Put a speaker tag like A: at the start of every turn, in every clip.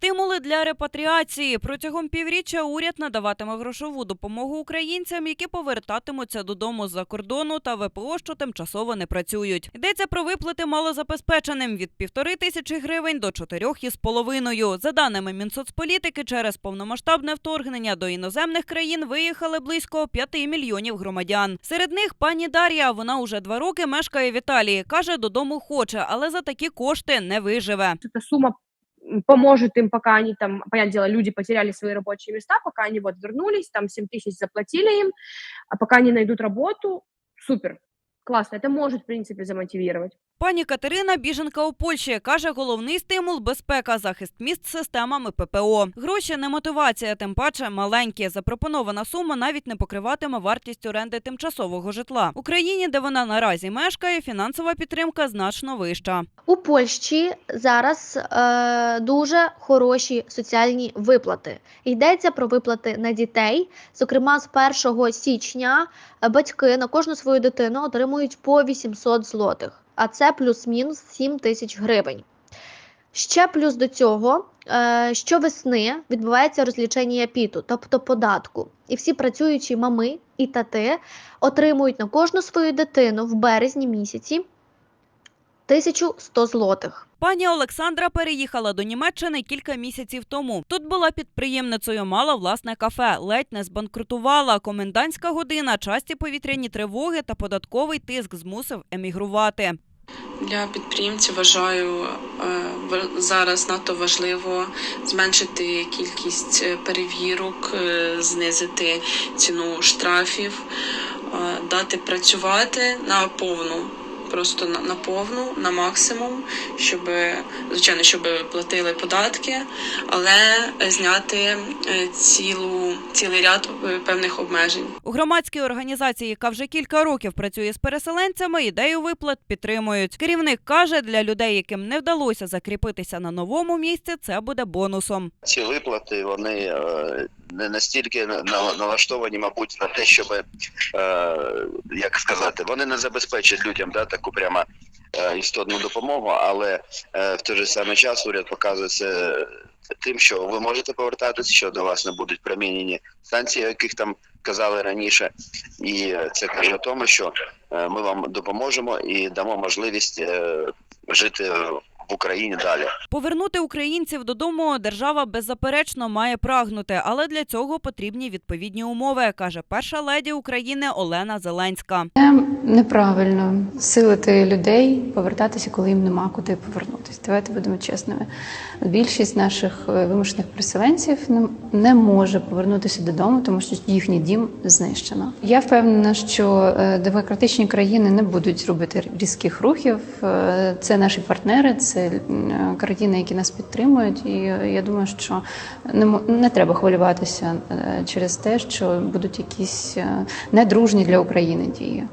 A: Стимули для репатріації протягом півріччя уряд надаватиме грошову допомогу українцям, які повертатимуться додому з-за кордону та ВПО, що тимчасово не працюють. Йдеться про виплати малозабезпеченим від півтори тисячі гривень до чотирьох із половиною. За даними Мінсоцполітики, через повномасштабне вторгнення до іноземних країн виїхали близько п'яти мільйонів громадян. Серед них пані Дар'я. Вона уже два роки мешкає в Італії. каже, додому хоче, але за такі кошти не виживе.
B: сумма м, поможет им, пока они там, понятное дело, люди потеряли свои рабочие места, пока они вот вернулись, там 7 тысяч заплатили им, а пока они найдут работу, супер, классно, это может, в принципе, замотивировать.
A: Пані Катерина, біженка у Польщі, каже, головний стимул безпека, захист міст системами ППО. Гроші не мотивація, тим паче маленькі. Запропонована сума навіть не покриватиме вартість оренди тимчасового житла. Україні, де вона наразі мешкає, фінансова підтримка значно вища.
C: У Польщі зараз е, дуже хороші соціальні виплати. Йдеться про виплати на дітей. Зокрема, з 1 січня е, батьки на кожну свою дитину отримують по 800 злотих, а це плюс-мінус 7 тисяч гривень. Ще плюс до цього, е, щовесни відбувається розлічення піту, тобто податку. І всі працюючі мами і тати отримують на кожну свою дитину в березні місяці 1100 злотих.
A: Пані Олександра переїхала до Німеччини кілька місяців тому. Тут була підприємницею, мала власне кафе, ледь не збанкрутувала. Комендантська година, часті повітряні тривоги та податковий тиск змусив емігрувати.
D: Для підприємців вважаю е, зараз надто важливо зменшити кількість е, перевірок, е, знизити ціну штрафів, дати працювати на повну. Просто на, на повну, на максимум, щоб звичайно, щоб платили податки, але зняти е, цілу цілий ряд е, певних обмежень.
A: У громадській організації, яка вже кілька років працює з переселенцями, ідею виплат підтримують. Керівник каже, для людей, яким не вдалося закріпитися на новому місці, це буде бонусом.
E: ці виплати вони е, не настільки на- на- налаштовані, мабуть, на те, щоб е, як сказати, вони не забезпечать людям да, таку прямо е, істотну допомогу, але е, в той же самий час уряд показує це тим, що ви можете повертатися, що до вас не будуть промінені станції, яких там казали раніше, і це каже тому, що е, ми вам допоможемо і дамо можливість жити в Україні далі.
A: Повернути українців додому держава беззаперечно має прагнути, але для цього потрібні відповідні умови, каже перша леді України Олена Зеленська.
F: Це неправильно силити людей повертатися, коли їм нема куди повернутися. Давайте будемо чесними. Більшість наших е, вимушених переселенців не, може повернутися додому, тому що їхній дім знищено. Я впевнена, що е, демократичні країни не будуть робити різких рухів. Е, Це наші партнери, це м, країни, які нас підтримують. І е, я думаю, що не, не треба хвилюватися е, через те, що будуть якісь е, недружні для України дії.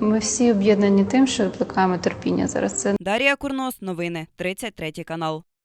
F: Ми всі об'єднані тим, що плекаємо терпіння зараз. Це
A: Дарія Курнос, новини 33 канал.